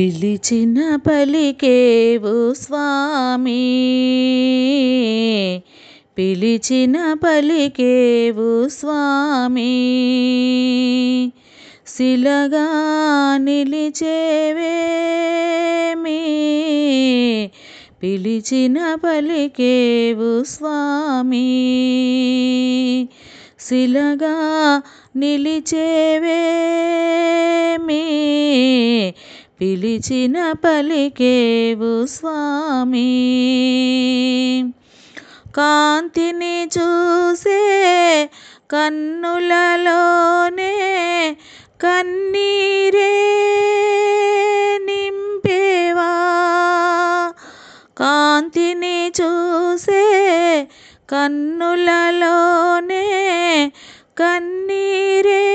పిలిచిన పలికేవు స్వామి. పిలిచిన పలికేవు స్వామి. శిలగా నిలిచేవేమి పిలిచిన పలికేవు స్వామి. శిలగా నిలిచేవేమి పిలిచిన పలికేవు స్వామి. కాంతిని చూసే కన్నులలోనే కన్నీరే నింపేవా? కాంతిని చూసే కన్నులలోనే కన్నీరే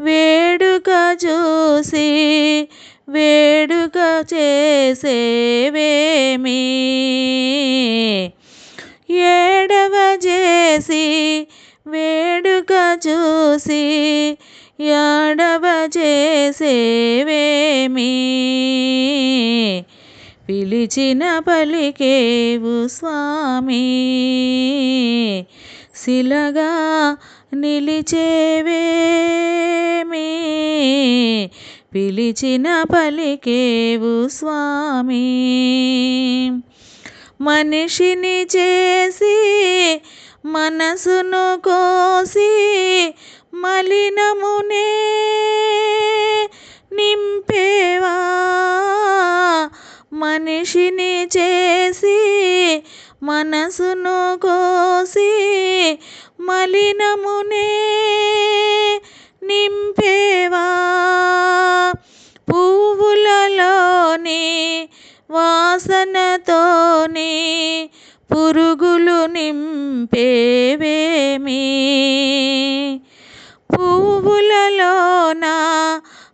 వేడుక చూసి వేడుక చేసేవేమి? ఏడవ చేసి వేడుక చూసి ఏడవ చేసేవేమి? పిలిచిన పలికేవు స్వామి శిలగా నిలిచేవేమి పిలిచిన పలికేవు స్వామి. మనిషిని చేసి మనసును కోసి మలినమునే నింపేవా. మనిషిని చేసి మనసును కోసి మలినమునే నింపేవా? పువ్వులలోని వాసనతోని పురుగులు నింపేవేమి? పువ్వులలోన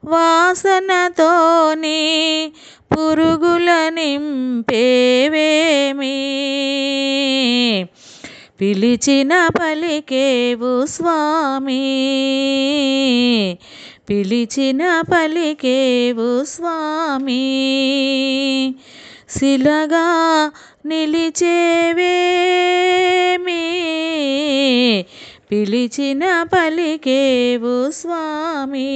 వాసనతోని పురుగుల నింపే పిలిచిన పలికేవు స్వామి. పిలిచిన పలికేవు స్వామి. శిలగా నిలిచేవేమి పిలిచిన పలికేవు స్వామి.